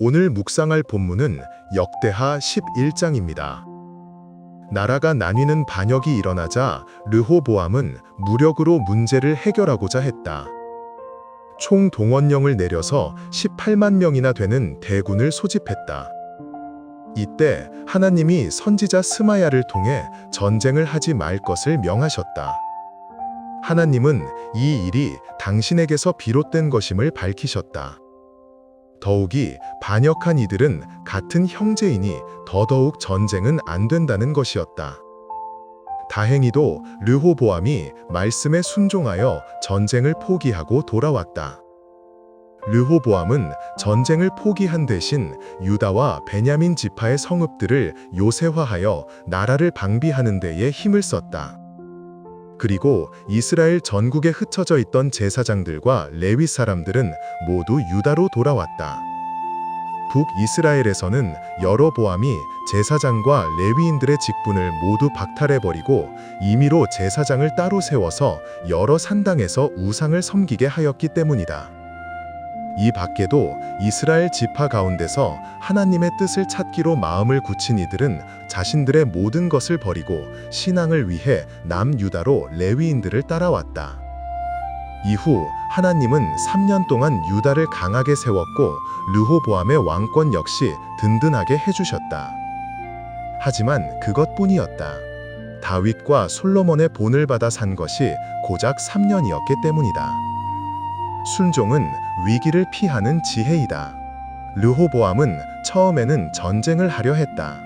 오늘 묵상할 본문은 역대하 11장입니다. 나라가 나뉘는 반역이 일어나자 르호보암은 무력으로 문제를 해결하고자 했다. 총 동원령을 내려서 18만 명이나 되는 대군을 소집했다. 이때 하나님이 선지자 스마야를 통해 전쟁을 하지 말 것을 명하셨다. 하나님은 이 일이 당신에게서 비롯된 것임을 밝히셨다. 더욱이 반역한 이들은 같은 형제이니 더더욱 전쟁은 안 된다는 것이었다. 다행히도 르호보암이 말씀에 순종하여 전쟁을 포기하고 돌아왔다. 르호보암은 전쟁을 포기한 대신 유다와 베냐민 지파의 성읍들을 요새화하여 나라를 방비하는 데에 힘을 썼다. 그리고 이스라엘 전국에 흩어져 있던 제사장들과 레위 사람들은 모두 유다로 돌아왔다. 북이스라엘에서는 여로보암이 제사장과 레위인들의 직분을 모두 박탈해버리고 임의로 제사장을 따로 세워서 여러 산당에서 우상을 섬기게 하였기 때문이다. 이 밖에도 이스라엘 지파 가운데서 하나님의 뜻을 찾기로 마음을 굳힌 이들은 자신들의 모든 것을 버리고 신앙을 위해 남유다로 레위인들을 따라왔다. 이후 하나님은 3년 동안 유다를 강하게 세웠고 르호보암의 왕권 역시 든든하게 해주셨다. 하지만 그것뿐이었다. 다윗과 솔로몬의 본을 받아 산 것이 고작 3년이었기 때문이다. 순종은 위기를 피하는 지혜이다. 르호보암은 처음에는 전쟁을 하려 했다.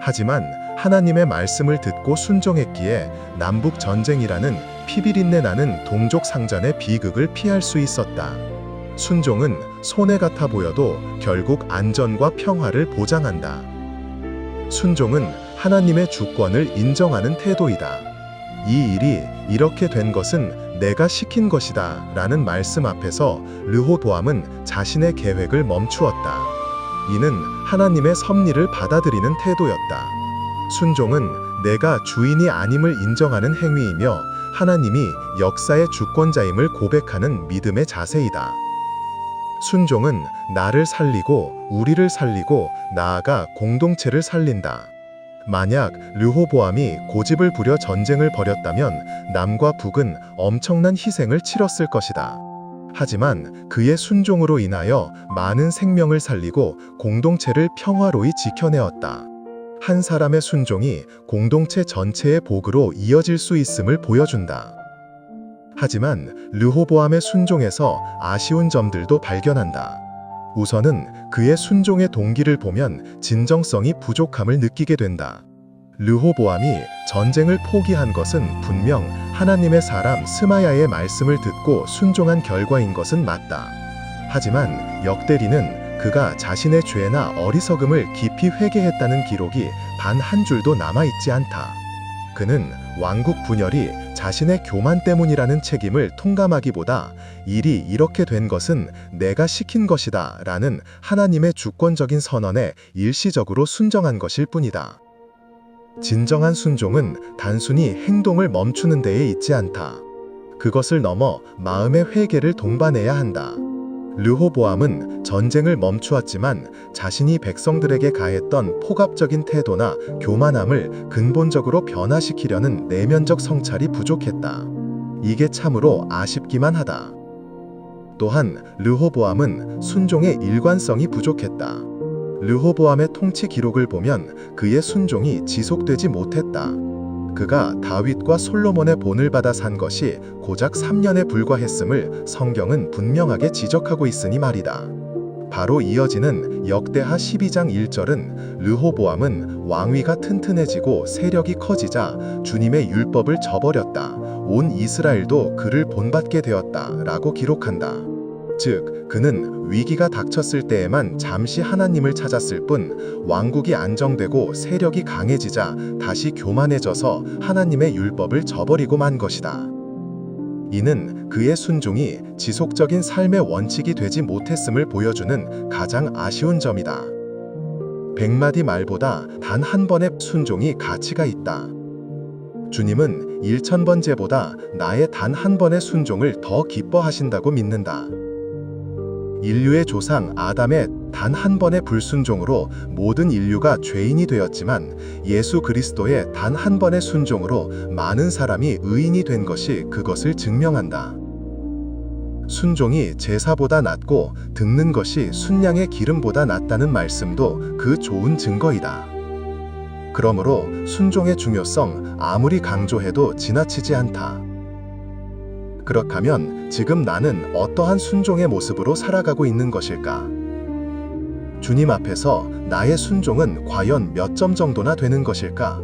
하지만 하나님의 말씀을 듣고 순종했기에 남북 전쟁이라는 피비린내 나는 동족 상잔의 비극을 피할 수 있었다. 순종은 손해 같아 보여도 결국 안전과 평화를 보장한다. 순종은 하나님의 주권을 인정하는 태도이다. 이 일이 이렇게 된 것은 내가 시킨 것이다 라는 말씀 앞에서 르호보암은 자신의 계획을 멈추었다. 이는 하나님의 섭리를 받아들이는 태도였다. 순종은 내가 주인이 아님을 인정하는 행위이며 하나님이 역사의 주권자임을 고백하는 믿음의 자세이다. 순종은 나를 살리고 우리를 살리고 나아가 공동체를 살린다. 만약 르호보암이 고집을 부려 전쟁을 벌였다면 남과 북은 엄청난 희생을 치렀을 것이다. 하지만 그의 순종으로 인하여 많은 생명을 살리고 공동체를 평화로이 지켜내었다. 한 사람의 순종이 공동체 전체의 복으로 이어질 수 있음을 보여준다. 하지만 르호보암의 순종에서 아쉬운 점들도 발견한다. 우선은 그의 순종의 동기를 보면 진정성이 부족함을 느끼게 된다. 르호보암이 전쟁을 포기한 것은 분명 하나님의 사람 스마야의 말씀을 듣고 순종한 결과인 것은 맞다. 하지만 역대리는 그가 자신의 죄나 어리석음을 깊이 회개했다는 기록이 단 한 줄도 남아있지 않다. 그는 왕국 분열이 자신의 교만 때문이라는 책임을 통감하기보다 일이 이렇게 된 것은 내가 시킨 것이다 라는 하나님의 주권적인 선언에 일시적으로 순정한 것일 뿐이다. 진정한 순종은 단순히 행동을 멈추는 데에 있지 않다. 그것을 넘어 마음의 회개를 동반해야 한다. 르호보암은 전쟁을 멈추었지만 자신이 백성들에게 가했던 포갑적인 태도나 교만함을 근본적으로 변화시키려는 내면적 성찰이 부족했다. 이게 참으로 아쉽기만 하다. 또한 르호보암은 순종의 일관성이 부족했다. 르호보암의 통치 기록을 보면 그의 순종이 지속되지 못했다. 그가 다윗과 솔로몬의 본을 받아 산 것이 고작 3년에 불과했음을 성경은 분명하게 지적하고 있으니 말이다. 바로 이어지는 역대하 12장 1절은 르호보암은 왕위가 튼튼해지고 세력이 커지자 주님의 율법을 저버렸다. 온 이스라엘도 그를 본받게 되었다. 라고 기록한다. 즉, 그는 위기가 닥쳤을 때에만 잠시 하나님을 찾았을 뿐 왕국이 안정되고 세력이 강해지자 다시 교만해져서 하나님의 율법을 저버리고 만 것이다. 이는 그의 순종이 지속적인 삶의 원칙이 되지 못했음을 보여주는 가장 아쉬운 점이다. 백마디 말보다 단 한 번의 순종이 가치가 있다. 주님은 일천 번째보다 나의 단 한 번의 순종을 더 기뻐하신다고 믿는다. 인류의 조상 아담의 단 한 번의 불순종으로 모든 인류가 죄인이 되었지만 예수 그리스도의 단 한 번의 순종으로 많은 사람이 의인이 된 것이 그것을 증명한다. 순종이 제사보다 낫고 듣는 것이 순양의 기름보다 낫다는 말씀도 그 좋은 증거이다. 그러므로 순종의 중요성 아무리 강조해도 지나치지 않다. 그렇다면 지금 나는 어떠한 순종의 모습으로 살아가고 있는 것일까? 주님 앞에서 나의 순종은 과연 몇 점 정도나 되는 것일까?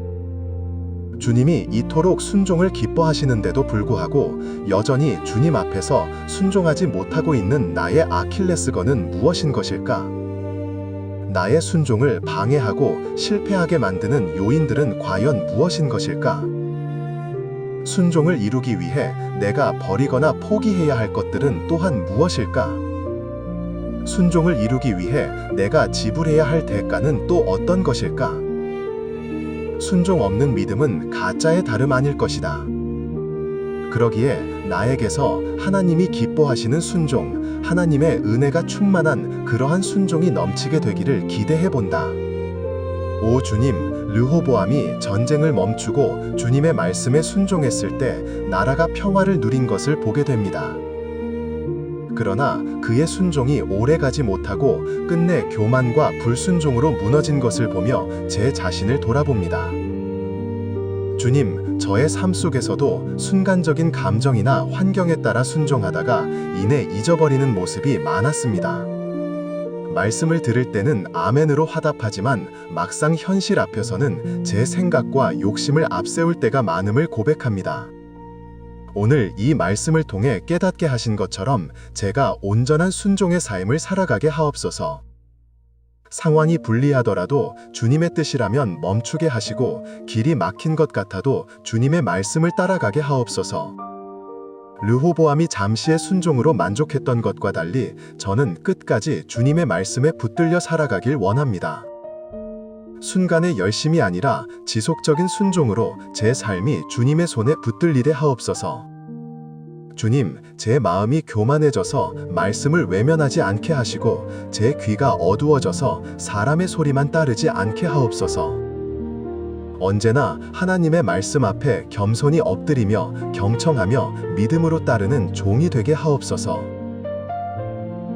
주님이 이토록 순종을 기뻐하시는데도 불구하고 여전히 주님 앞에서 순종하지 못하고 있는 나의 아킬레스건은 무엇인 것일까? 나의 순종을 방해하고 실패하게 만드는 요인들은 과연 무엇인 것일까? 순종을 이루기 위해 내가 버리거나 포기해야 할 것들은 또한 무엇일까? 순종을 이루기 위해 내가 지불해야 할 대가는 또 어떤 것일까? 순종 없는 믿음은 가짜의 다름 아닐 것이다. 그러기에 나에게서 하나님이 기뻐하시는 순종, 하나님의 은혜가 충만한 그러한 순종이 넘치게 되기를 기대해 본다. 오 주님, 르호보암이 전쟁을 멈추고 주님의 말씀에 순종했을 때 나라가 평화를 누린 것을 보게 됩니다. 그러나 그의 순종이 오래 가지 못하고 끝내 교만과 불순종으로 무너진 것을 보며 제 자신을 돌아봅니다. 주님, 저의 삶 속에서도 순간적인 감정이나 환경에 따라 순종하다가 이내 잊어버리는 모습이 많았습니다. 말씀을 들을 때는 아멘으로 화답하지만 막상 현실 앞에서는 제 생각과 욕심을 앞세울 때가 많음을 고백합니다. 오늘 이 말씀을 통해 깨닫게 하신 것처럼 제가 온전한 순종의 삶을 살아가게 하옵소서. 상황이 불리하더라도 주님의 뜻이라면 멈추게 하시고 길이 막힌 것 같아도 주님의 말씀을 따라가게 하옵소서. 르호보암이 잠시의 순종으로 만족했던 것과 달리 저는 끝까지 주님의 말씀에 붙들려 살아가길 원합니다. 순간의 열심이 아니라 지속적인 순종으로 제 삶이 주님의 손에 붙들리게 하옵소서. 주님, 제 마음이 교만해져서 말씀을 외면하지 않게 하시고 제 귀가 어두워져서 사람의 소리만 따르지 않게 하옵소서. 언제나 하나님의 말씀 앞에 겸손히 엎드리며 경청하며 믿음으로 따르는 종이 되게 하옵소서.